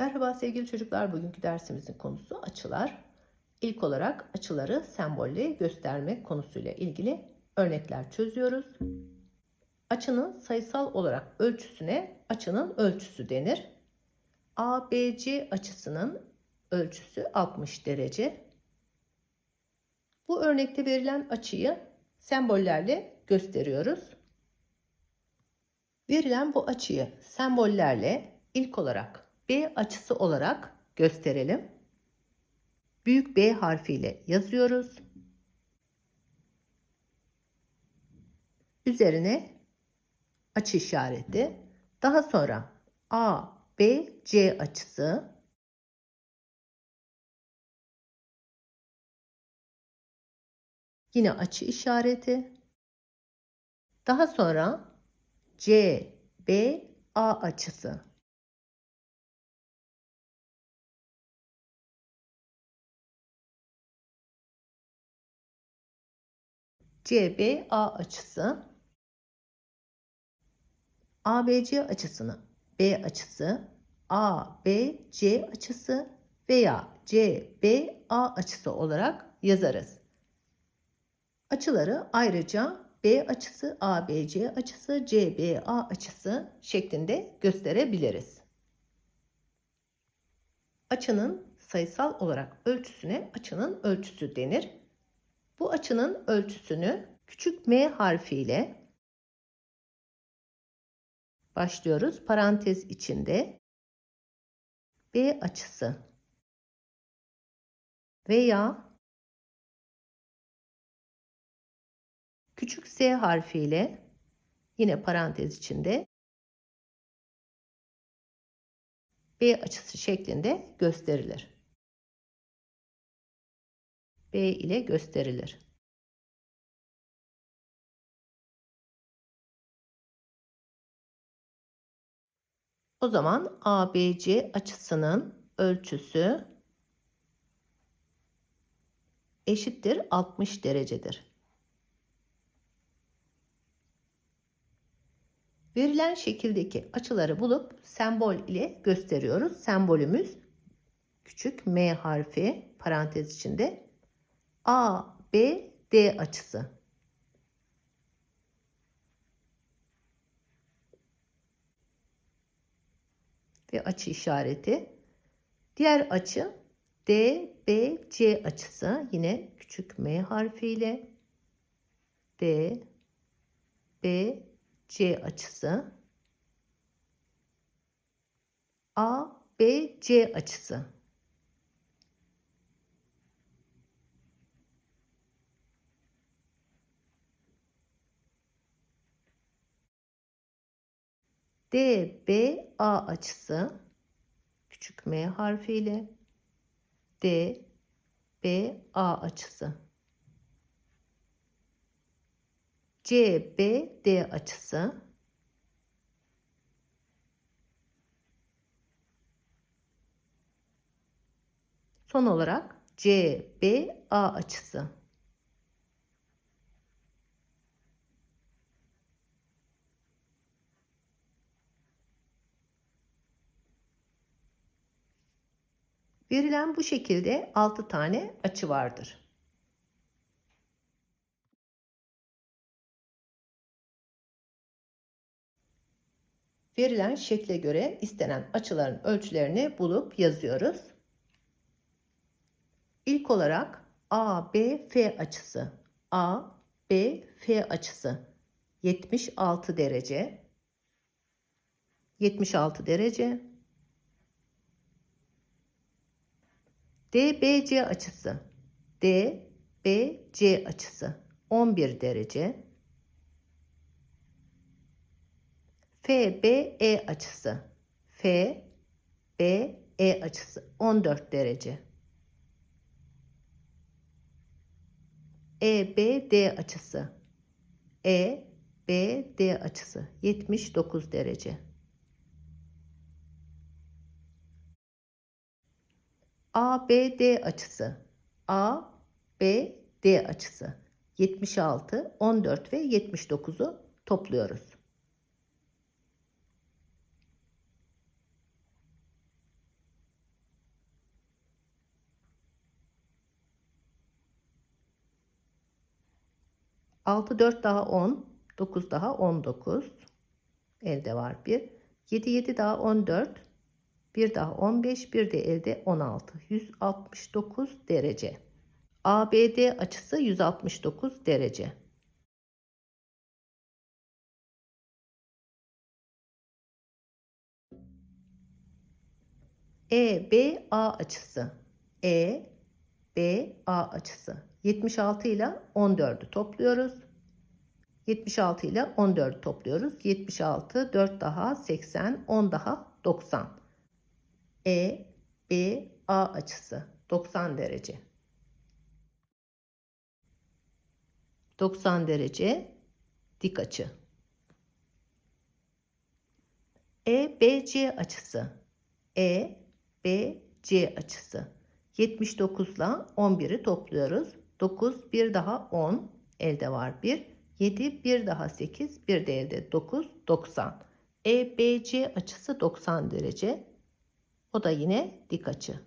Merhaba sevgili çocuklar. Bugünkü dersimizin konusu açılar. İlk olarak açıları sembolle gösterme konusuyla ilgili örnekler çözüyoruz. Açının sayısal olarak ölçüsüne açının ölçüsü denir. ABC açısının ölçüsü 60 derece. Bu örnekte verilen açıyı sembollerle gösteriyoruz. Verilen bu açıyı sembollerle ilk olarak B açısı olarak gösterelim. Büyük B harfiyle yazıyoruz. Üzerine açı işareti. Daha sonra A, B, C açısı. Yine açı işareti. Daha sonra C, B, A açısı. CBA açısı ABC açısını B açısı ABC açısı veya CBA açısı olarak yazarız. Açıları ayrıca B açısı, ABC açısı, CBA açısı şeklinde gösterebiliriz. Açının sayısal olarak ölçüsüne açının ölçüsü denir. Bu açının ölçüsünü küçük m harfiyle başlıyoruz. Parantez içinde B açısı veya küçük s harfiyle yine parantez içinde B açısı şeklinde gösterilir. B ile gösterilir. O zaman ABC açısının ölçüsü eşittir 60 derecedir. Verilen şekildeki açıları bulup sembol ile gösteriyoruz. Sembolümüz küçük M harfi parantez içinde A, B, D açısı. Ve açı işareti. Diğer açı D, B, C açısı. Yine küçük M harfiyle D, B, C açısı. A, B, C açısı. DBA açısı. Küçük m harfiyle. DBA açısı. CBD açısı. Son olarak CBA açısı Verilen bu şekilde 6 tane açı vardır. Verilen şekle göre istenen açıların ölçülerini bulup yazıyoruz. İlk olarak ABF açısı. ABF açısı 76 derece. 76 derece. DBC açısı. DBC açısı 11 derece. FBE açısı. FBE açısı 14 derece. EBD açısı. EBD açısı 79 derece. ABD açısı. ABD açısı. 76, 14 ve 79'u topluyoruz. Altı dört daha on, dokuz daha on dokuz. Elde var bir. Yedi yedi daha on dört. 1 daha 15, bir de elde 16. 169 derece. ABD açısı 169 derece. EBA açısı. EBA açısı. 76 ile 14'ü topluyoruz. 76 ile 14'ü topluyoruz. 76, 4 daha 80, 10 daha 90. E, B, A açısı 90 derece. 90 derece dik açı. E, B, C açısı. E, B, C açısı. 79 ile 11'i topluyoruz. 9, bir daha 10, elde var 1. 7, bir daha 8, bir de elde 9, 90. E, B, C açısı 90 derece. O da yine dik açı.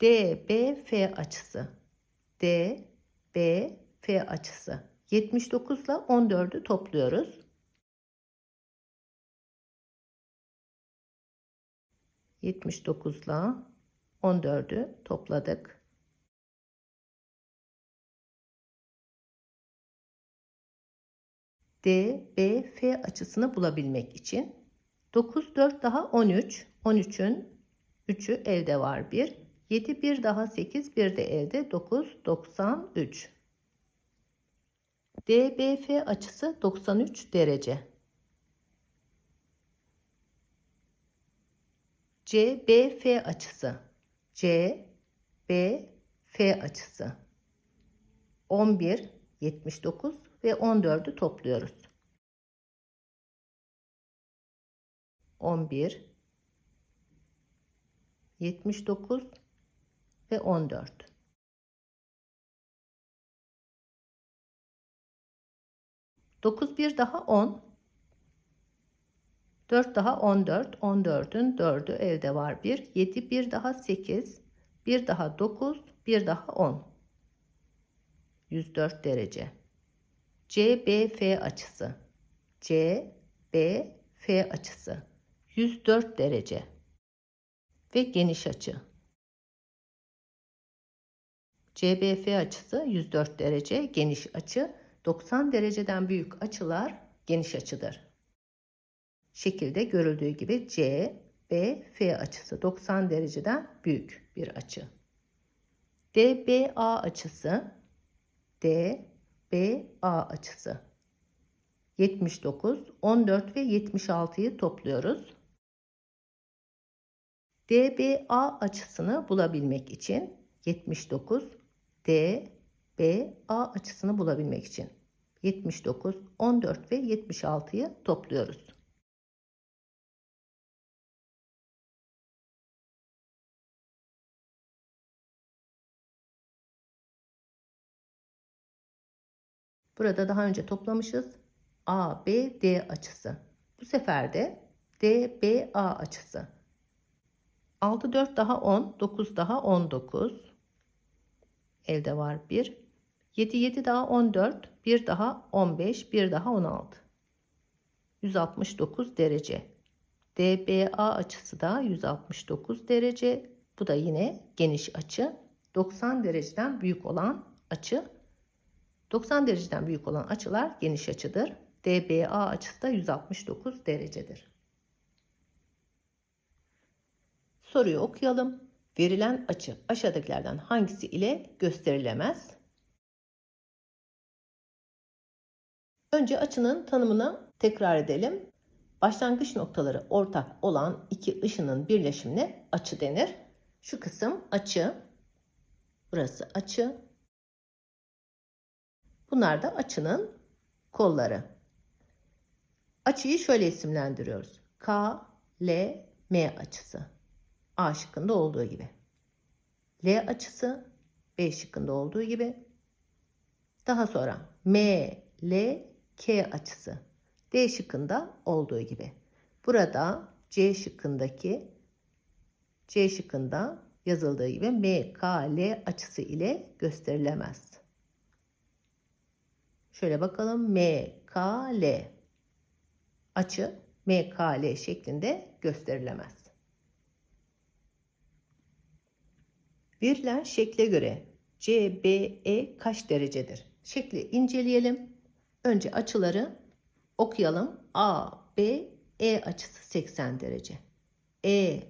DBF açısı. DBF açısı. 79 ile 14'ü topluyoruz. 79 ile 14'ü topladık. DBF açısını bulabilmek için 9 4 daha 13. 13'ün 3'ü elde var 1. 7 1 daha 8 bir de elde 9 93. DBF açısı 93 derece. CBF açısı. CBF açısı. 11, 79 ve 14'ü topluyoruz. 11, 79 ve 14. Dokuz bir daha on. Dört daha on dört. On dördün dördü elde var bir. Yedi bir daha sekiz. Bir daha dokuz. Bir daha on. Yüz dört derece. CBF açısı. CBF açısı. 104 derece ve geniş açı. CBF açısı 104 derece, geniş açı 90 dereceden büyük açılar geniş açıdır. Şekilde görüldüğü gibi CBF açısı 90 dereceden büyük bir açı. DBA açısı DBA açısı 79, 14 ve 76'yı topluyoruz. DBA açısını bulabilmek için 79 DBA açısını bulabilmek için 79, 14 ve 76'yı topluyoruz. Burada daha önce toplamışız. ABD açısı. Bu sefer de DBA açısı. 6 4 daha 10, 9 daha 19. Elde var 1. 7 7 daha 14, 1 daha 15, 1 daha 16. 169 derece. DBA açısı da 169 derece. Bu da yine geniş açı. 90 dereceden büyük olan açı. 90 dereceden büyük olan açılar geniş açıdır. DBA açısı da 169 derecedir. Soruyu okuyalım. Verilen açı aşağıdakilerden hangisi ile gösterilemez? Önce açının tanımını tekrar edelim. Başlangıç noktaları ortak olan iki ışının birleşimine açı denir. Şu kısım açı. Burası açı. Bunlar da açının kolları. Açıyı şöyle isimlendiriyoruz. K, L, M açısı. A şıkkında olduğu gibi. L açısı B şıkkında olduğu gibi. Daha sonra M, L, K açısı D şıkkında olduğu gibi. Burada C şıkkındaki C şıkkında yazıldığı gibi M, K, L açısı ile gösterilemez. Şöyle bakalım MKL. Açı MKL şeklinde gösterilemez. Verilen şekle göre CBE kaç derecedir? Şekli inceleyelim. Önce açıları okuyalım. A, B, E açısı 80 derece. E,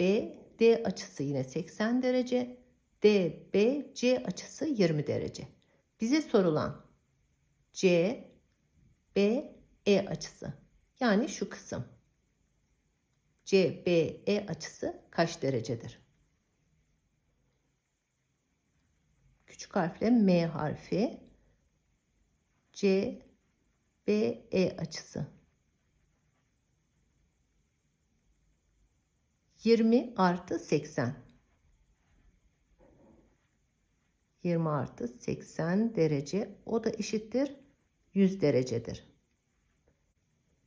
B, D açısı yine 80 derece. D, B, C açısı 20 derece. Bize sorulan C, B, E açısı. Yani şu kısım. C, B, E açısı kaç derecedir? Küçük harfle M harfi. C, B, E açısı. 20 artı 80. 20 artı 80 derece. O da eşittir 100 derecedir.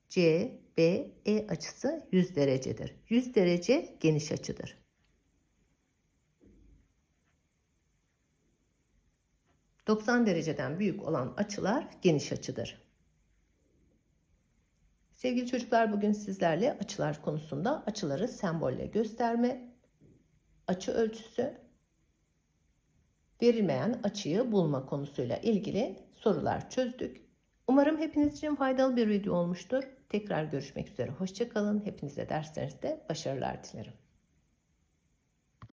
C, B, E açısı 100 derecedir. 100 derece geniş açıdır. ...90 dereceden büyük olan açılar geniş açıdır. Sevgili çocuklar bugün sizlerle açılar konusunda açıları sembolle gösterme, açı ölçüsü, verilmeyen açıyı bulma konusuyla ilgili sorular çözdük. Umarım hepiniz için faydalı bir video olmuştur. Tekrar görüşmek üzere. Hoşçakalın. Hepinize derslerinizde başarılar dilerim.